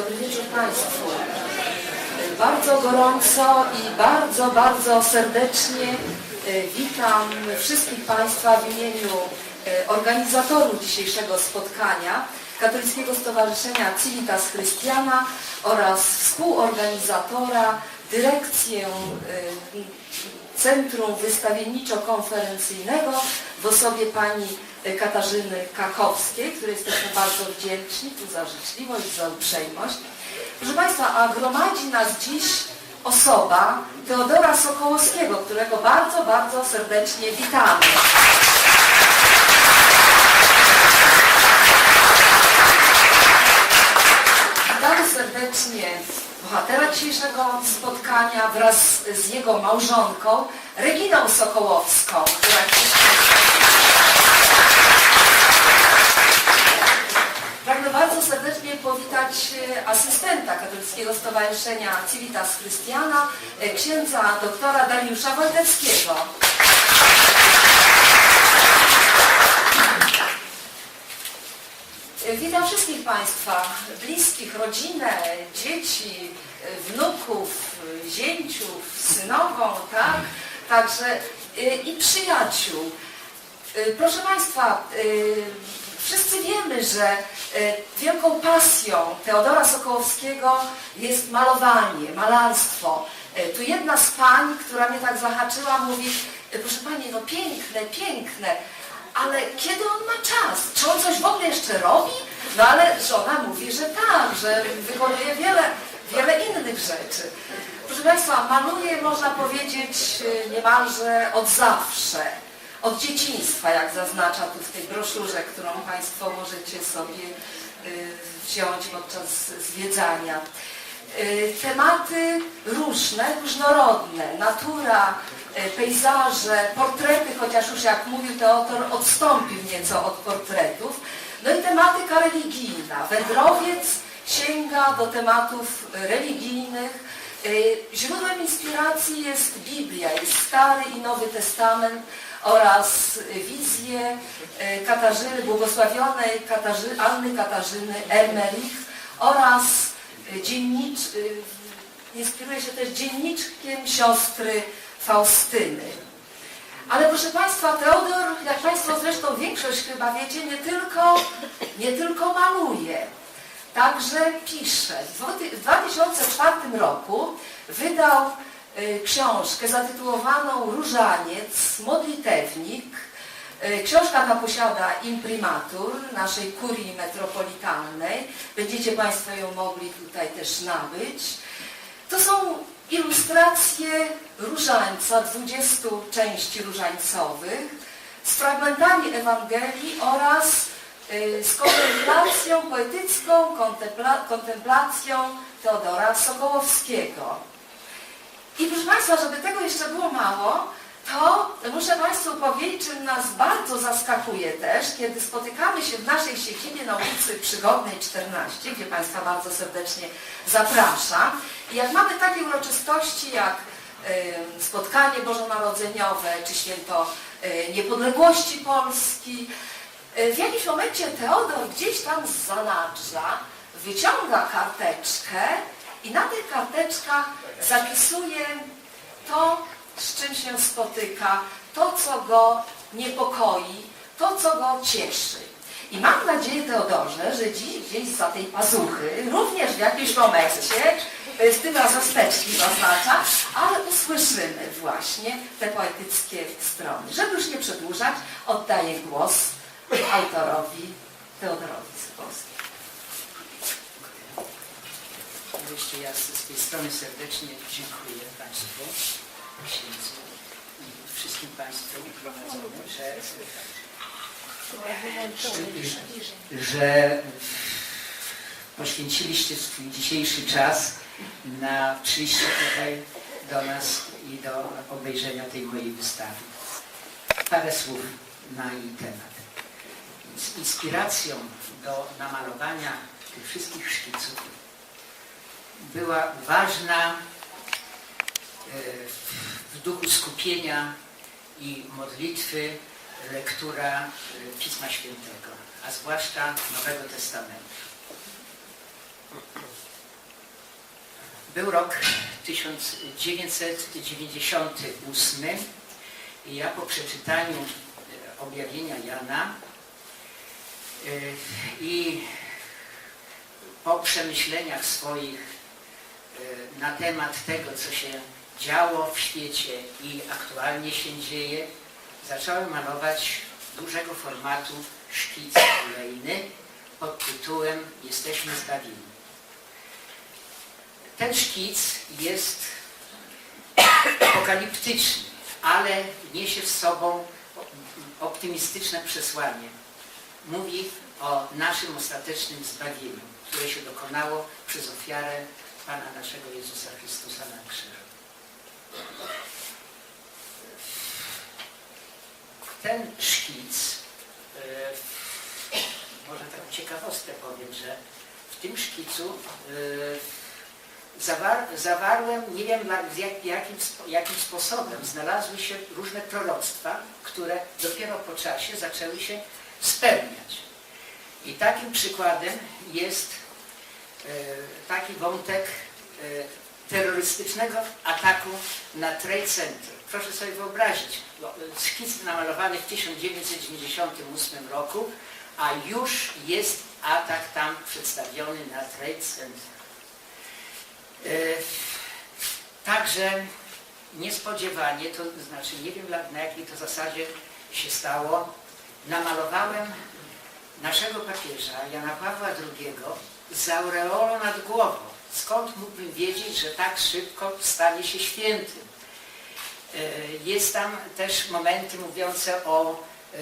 Dobry wieczór Państwu. Bardzo gorąco i bardzo, bardzo serdecznie e, witam wszystkich Państwa w imieniu e, organizatorów dzisiejszego spotkania Katolickiego Stowarzyszenia Civitas Christiana oraz współorganizatora, dyrekcję e, Centrum Wystawienniczo-Konferencyjnego w osobie pani Katarzyny Kakowskiej, której jesteśmy bardzo wdzięczni tu za życzliwość, za uprzejmość. Proszę Państwa, a gromadzi nas dziś osoba Teodora Sokołowskiego, którego bardzo, bardzo serdecznie witamy. Witamy serdecznie bohatera dzisiejszego spotkania wraz z jego małżonką Reginą Sokołowską, która Pragnę bardzo serdecznie powitać e, asystenta Katolickiego Stowarzyszenia Civitas Christiana, e, księdza doktora Dariusza Waldeckiego. Witam wszystkich Państwa, bliskich, rodzinę, dzieci, e, wnuków, e, zięciów, synową, tak? Także e, i przyjaciół. E, Proszę Państwa, e, wszyscy wiemy, że e, wielką pasją Teodora Sokołowskiego jest malowanie, malarstwo. E, Tu jedna z pań, która mnie tak zahaczyła, mówi, e, proszę Pani, no piękne, piękne, ale kiedy on ma czas? Czy on coś w ogóle jeszcze robi? No ale żona mówi, że tak, że wykonuje wiele, wiele innych rzeczy. Proszę Państwa, maluje, można powiedzieć, e, niemalże od zawsze od dzieciństwa, jak zaznacza tu w tej broszurze, którą Państwo możecie sobie y, wziąć podczas zwiedzania. Y, Tematy różne, różnorodne, natura, y, pejzaże, portrety, chociaż już jak mówił Teodor, odstąpił nieco od portretów. No i tematyka religijna. Wędrowiec sięga do tematów religijnych, Y, Źródłem inspiracji jest Biblia, jest Stary i Nowy Testament oraz wizje Katarzyny, błogosławionej Katarzy, Anny Katarzyny Ermerich oraz dziennicz, y, inspiruje się też dzienniczkiem siostry Faustyny. Ale proszę Państwa, Teodor, jak Państwo zresztą większość chyba wiecie, nie tylko, nie tylko maluje, także pisze. W 2004 roku wydał y, książkę zatytułowaną Różaniec, modlitewnik. Y, Książka ta posiada imprimatur naszej kurii metropolitalnej. Będziecie Państwo ją mogli tutaj też nabyć. To są ilustracje różańca, 20 części różańcowych, z fragmentami Ewangelii oraz y, z kontemplacją poetycką, kontempla, kontemplacją Teodora Sokołowskiego. I proszę Państwa, żeby tego jeszcze było mało, to muszę Państwu powiedzieć, czym nas bardzo zaskakuje też, kiedy spotykamy się w naszej siedzibie na ulicy Przygodnej 14, gdzie Państwa bardzo serdecznie zapraszam. I jak mamy takie uroczystości jak spotkanie bożonarodzeniowe, czy święto y, niepodległości Polski, y, w jakimś momencie Teodor gdzieś tam z zanadrza wyciąga karteczkę i na tych karteczkach zapisuje to, z czym się spotyka, to, co go niepokoi, to, co go cieszy. I mam nadzieję, Teodorze, że dziś gdzieś za tej pazuchy, również w jakimś momencie, y, z tym razosteczki zaznacza, ale usłyszymy właśnie te poetyckie strony. Żeby już nie przedłużać, oddaję głos autorowi Teodorowi Sokolskiemu. Jeszcze ja z tej strony serdecznie dziękuję Państwu, księdzu i wszystkim Państwu gromadzonym, że, że, poświęciliście swój dzisiejszy czas na przyjście tutaj do nas i do obejrzenia tej mojej wystawy. Parę słów na jej temat. Z inspiracją do namalowania tych wszystkich szkiców była ważna w duchu skupienia i modlitwy lektura Pisma Świętego, a zwłaszcza Nowego Testamentu. Był rok 1998 i ja po przeczytaniu objawienia Jana e, i po przemyśleniach swoich e, na temat tego, co się działo w świecie i aktualnie się dzieje, zacząłem malować dużego formatu szkic kolejny pod tytułem Jesteśmy zbawieni. Ten szkic jest apokaliptyczny, ale niesie w sobą optymistyczne przesłanie. Mówi o naszym ostatecznym zbawieniu, które się dokonało przez ofiarę Pana naszego Jezusa Chrystusa na krzyżu. Ten szkic, e, może taką ciekawostkę powiem, że w tym szkicu e, zawar, zawarłem, nie wiem jak, jakim, jakim sposobem, znalazły się różne proroctwa, które dopiero po czasie zaczęły się spełniać. I takim przykładem jest e, taki wątek terrorystycznego ataku na Trade Center. Proszę sobie wyobrazić, e, szkic namalowany w 1998 roku, a już jest atak tam przedstawiony na Trade Center. E, Także niespodziewanie, to znaczy nie wiem na jakiej to zasadzie się stało, namalowałem naszego papieża Jana Pawła II z aureolą nad głową. Skąd mógłbym wiedzieć, że tak szybko stanie się świętym? E, Jest tam też momenty mówiące o e,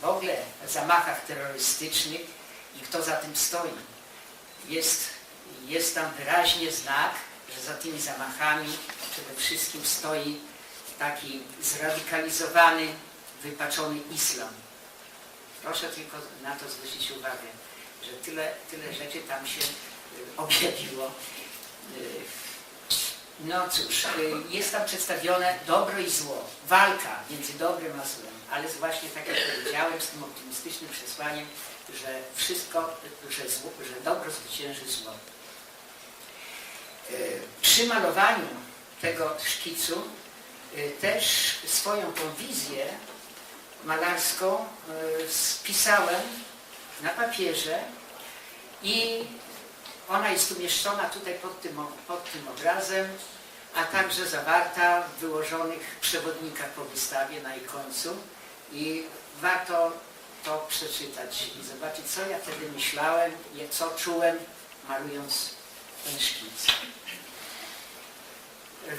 w ogóle zamachach terrorystycznych i kto za tym stoi. Jest, jest tam wyraźnie znak, że za tymi zamachami przede wszystkim stoi taki zradykalizowany, wypaczony islam. Proszę tylko na to zwrócić uwagę, że tyle, tyle rzeczy tam się y, objawiło. Y, No cóż, y, jest tam przedstawione dobro i zło, walka między dobrem a złem, ale właśnie tak jak powiedziałem, z tym optymistycznym przesłaniem, że wszystko, że, zło, że dobro zwycięży zło. Przy malowaniu tego szkicu też swoją tą wizję malarską spisałem na papierze i ona jest umieszczona tutaj pod tym, pod tym obrazem, a także zawarta w wyłożonych przewodnikach po wystawie na jej końcu i warto to przeczytać i zobaczyć, co ja wtedy myślałem, co czułem, malując ten szkic.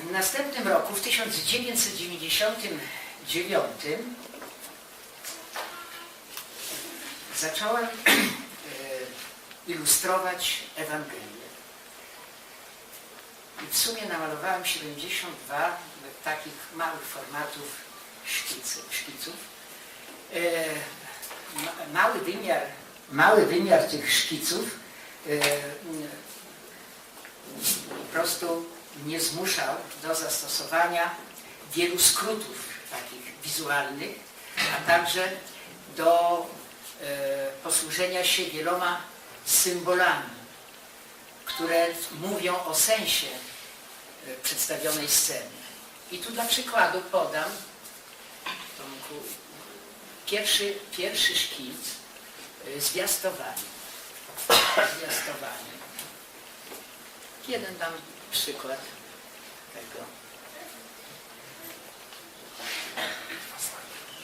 W następnym roku, w 1999, zacząłem e, ilustrować Ewangelię. I w sumie namalowałem 72 takich małych formatów szkicy, szkiców. E, ma- Mały wymiar, mały wymiar tych szkiców e, po prostu mnie zmuszał do zastosowania wielu skrótów takich wizualnych, a także do posłużenia się wieloma symbolami, które mówią o sensie e, przedstawionej sceny. I tu dla przykładu podam Tomku, pierwszy, pierwszy szkic e, zwiastowanie. Zwiastowanie. Jeden dam przykład tego.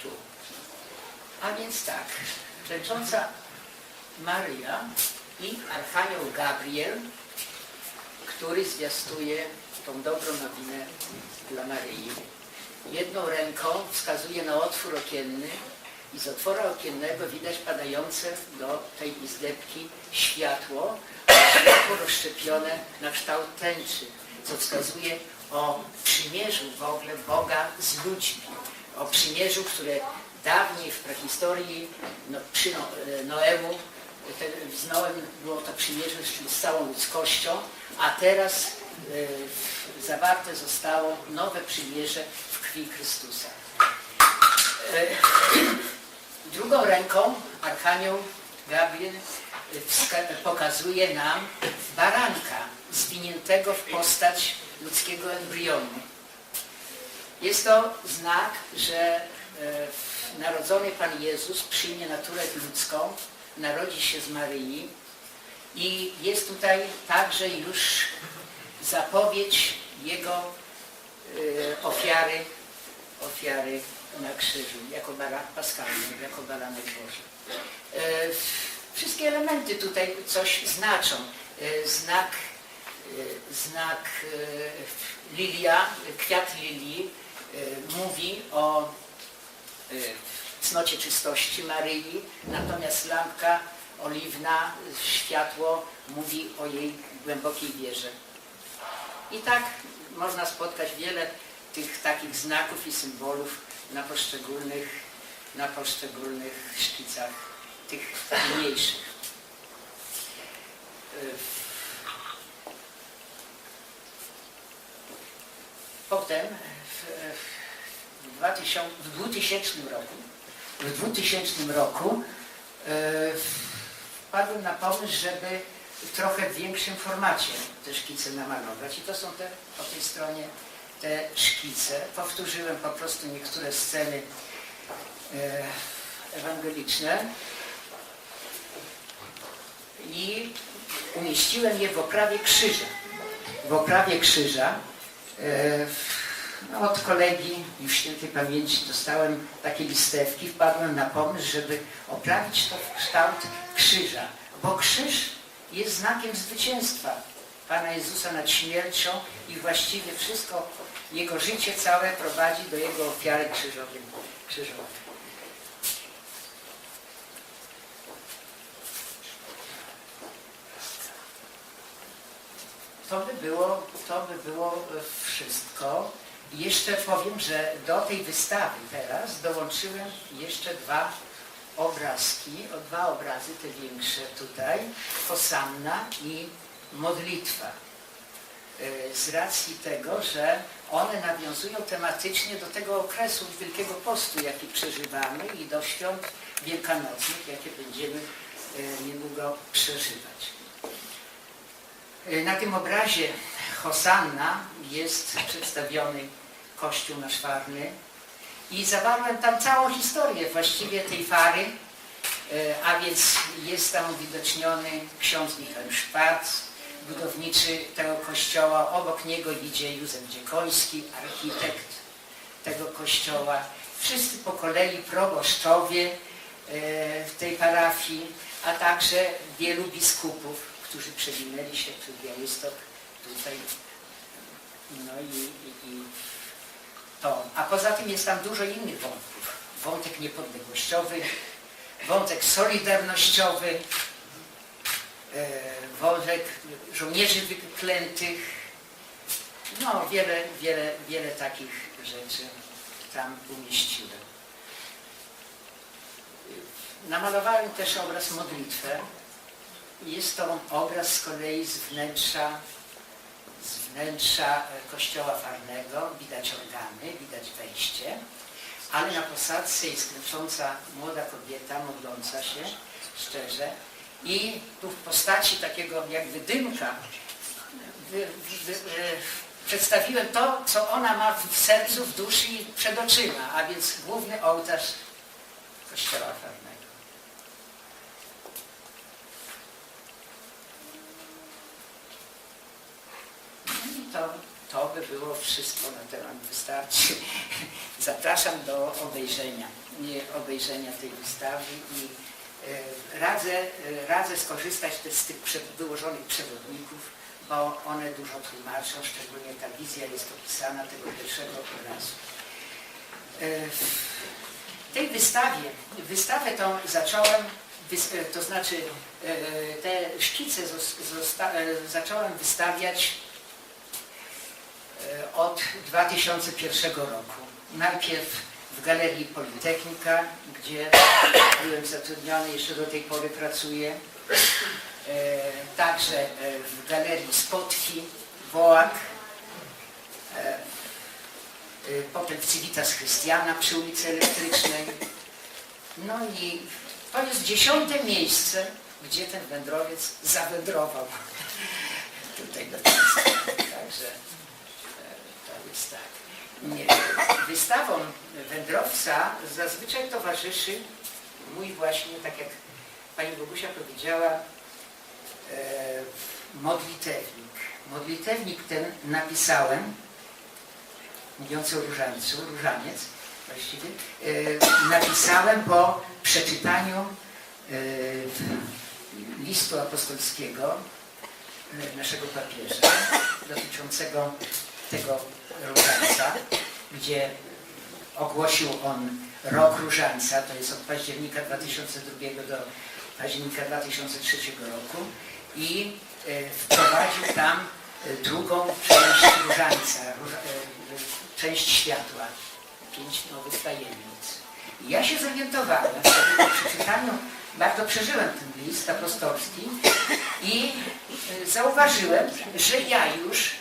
Tu. A więc tak, klęcząca Maryja i Archanioł Gabriel, który zwiastuje tą dobrą nowinę dla Maryi. Jedną ręką wskazuje na otwór okienny i z otworu okiennego widać padające do tej izdebki światło, światło rozszczepione na kształt tęczy, co wskazuje o przymierzu w ogóle Boga z ludźmi, o przymierzu, które dawniej w prehistorii no, przy no, e, Noemu, te, z Noem było to przymierze z- całą ludzkością, a teraz e, zawarte zostało nowe przymierze w krwi Chrystusa. E, Drugą ręką Archanioł Gabriel pokazuje nam baranka zwiniętego w postać ludzkiego embrionu. Jest to znak, że narodzony Pan Jezus przyjmie naturę ludzką, narodzi się z Maryi i jest tutaj także już zapowiedź Jego e, ofiary, ofiary na krzyżu, jako bara, paskalny, jako baranek Boży. E, Wszystkie elementy tutaj coś znaczą. E, Znak, znak lilia, kwiat lilii mówi o cnocie czystości Maryi, natomiast lampka oliwna, światło mówi o jej głębokiej wierze. I tak można spotkać wiele tych takich znaków i symbolów na poszczególnych, na poszczególnych szkicach, tych mniejszych. Y, Potem w, w, 2000, w 2000 roku, w 2000 roku e, wpadłem na pomysł, żeby w trochę większym formacie te szkice namalować. I to są te po tej stronie te szkice. Powtórzyłem po prostu niektóre sceny e, ewangeliczne i umieściłem je w oprawie krzyża. W oprawie krzyża e, no, od kolegi już świętej pamięci dostałem takie listewki, wpadłem na pomysł, żeby oprawić to w kształt krzyża, bo krzyż jest znakiem zwycięstwa Pana Jezusa nad śmiercią i właściwie wszystko, Jego życie całe prowadzi do Jego ofiary krzyżowej. krzyżowej. To by było, to by było wszystko. Jeszcze powiem, że do tej wystawy teraz dołączyłem jeszcze dwa obrazki, o dwa obrazy, te większe tutaj, Hosanna i modlitwa. Y, Z racji tego, że one nawiązują tematycznie do tego okresu Wielkiego Postu, jaki przeżywamy i do świąt wielkanocnych, jakie będziemy y, niedługo przeżywać. Y, Na tym obrazie Hosanna jest przedstawiony kościół nasz farny i zawarłem tam całą historię właściwie tej fary, y, a więc jest tam uwidoczniony ksiądz Michał Szwarc, budowniczy tego kościoła, obok niego idzie Józef Dziekoński, architekt tego kościoła. Wszyscy po kolei proboszczowie y, w tej parafii, a także wielu biskupów, którzy przewinęli się przez Białystok tutaj. No i, i, i to. A poza tym jest tam dużo innych wątków. Wątek niepodległościowy, wątek solidarnościowy, e, wątek żołnierzy wyklętych. No, wiele, wiele, wiele takich rzeczy tam umieściłem. Namalowałem też obraz modlitwę. Jest to obraz z kolei z wnętrza, z wnętrza e, kościoła farnego. Widać organy, widać wejście, ale na posadzce jest krzycząca młoda kobieta, modląca się szczerze. I tu w postaci takiego jakby dymka wy, wy, e, przedstawiłem to, co ona ma w sercu, w duszy i przed oczyma, a więc główny ołtarz kościoła farnego. No i to, to by było wszystko na temat wystarczy. Zapraszam do obejrzenia, obejrzenia tej wystawy i e, radzę, e, radzę skorzystać też z tych wyłożonych przewodników, bo one dużo tłumaczą, szczególnie ta wizja jest opisana tego pierwszego obrazu. E, w tej wystawie, wystawę tą zacząłem, to znaczy te szkice zos- zosta- zacząłem wystawiać od 2001 roku. Najpierw w Galerii Politechnika, gdzie byłem zatrudniony, jeszcze do tej pory pracuję. E, Także e, w Galerii Spotki, Wołak, e, e, potem w Civitas Christiana przy ulicy Elektrycznej. No i to jest dziesiąte miejsce gdzie ten wędrowiec zawędrował tutaj do. Także e, jest tak. Nie, Wystawom wędrowca zazwyczaj towarzyszy mój właśnie, tak jak Pani Bogusia powiedziała, e, modlitewnik. Modlitewnik ten napisałem, mówiąc o różańcu, różaniec właściwie, e, napisałem po przeczytaniu e, listu apostolskiego naszego papieża dotyczącego tego różańca, gdzie ogłosił on rok różańca, to jest od października 2002 do października 2003 roku i e, wprowadził tam e, drugą część różańca, róża, e, część światła, pięć nowych tajemnic. I ja się zorientowałem wtedy po przeczytaniu, bardzo przeżyłem ten list apostolski i zauważyłem, że ja już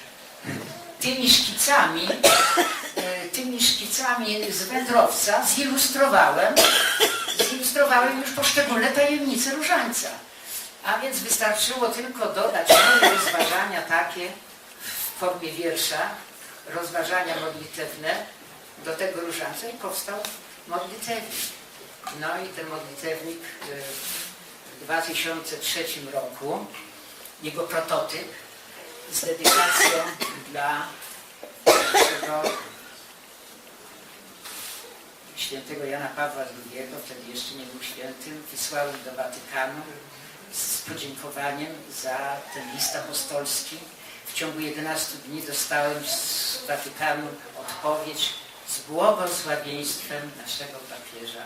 tymi szkicami, e, tymi szkicami z wędrowca zilustrowałem, zilustrowałem już poszczególne tajemnice różańca. A więc wystarczyło tylko dodać moje rozważania takie w formie wiersza, rozważania modlitewne do tego różańca i powstał modlitewnik. No i ten modlitewnik e, w 2003 roku, jego prototyp z dedykacją dla naszego świętego Jana Pawła II, wtedy jeszcze nie był świętym, wysłałem do Watykanu z podziękowaniem za ten list apostolski. W ciągu 11 dni dostałem z Watykanu odpowiedź z błogosławieństwem naszego papieża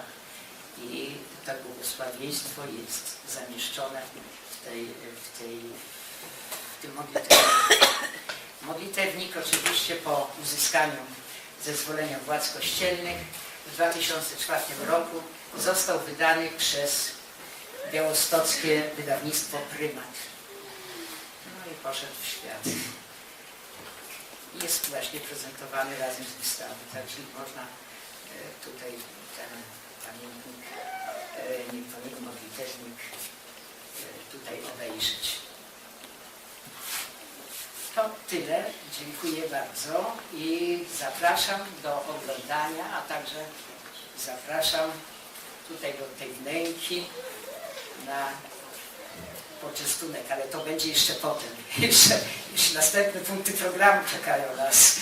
i to błogosławieństwo jest zamieszczone w, tej, w, tej, tym. Modlitewnik oczywiście po uzyskaniu zezwolenia władz kościelnych w 2004 roku został wydany przez białostockie wydawnictwo Prymat. No i poszedł w świat. Jest właśnie prezentowany razem z wystawą, także można e, tutaj ten pamiętnik, e, nie modlitewnik e, tutaj obejrzeć. To tyle. Dziękuję bardzo i zapraszam do oglądania, a także zapraszam tutaj do tej wnęki na poczęstunek, ale to będzie jeszcze potem. Jeszcze, jeszcze następne punkty programu czekają nas.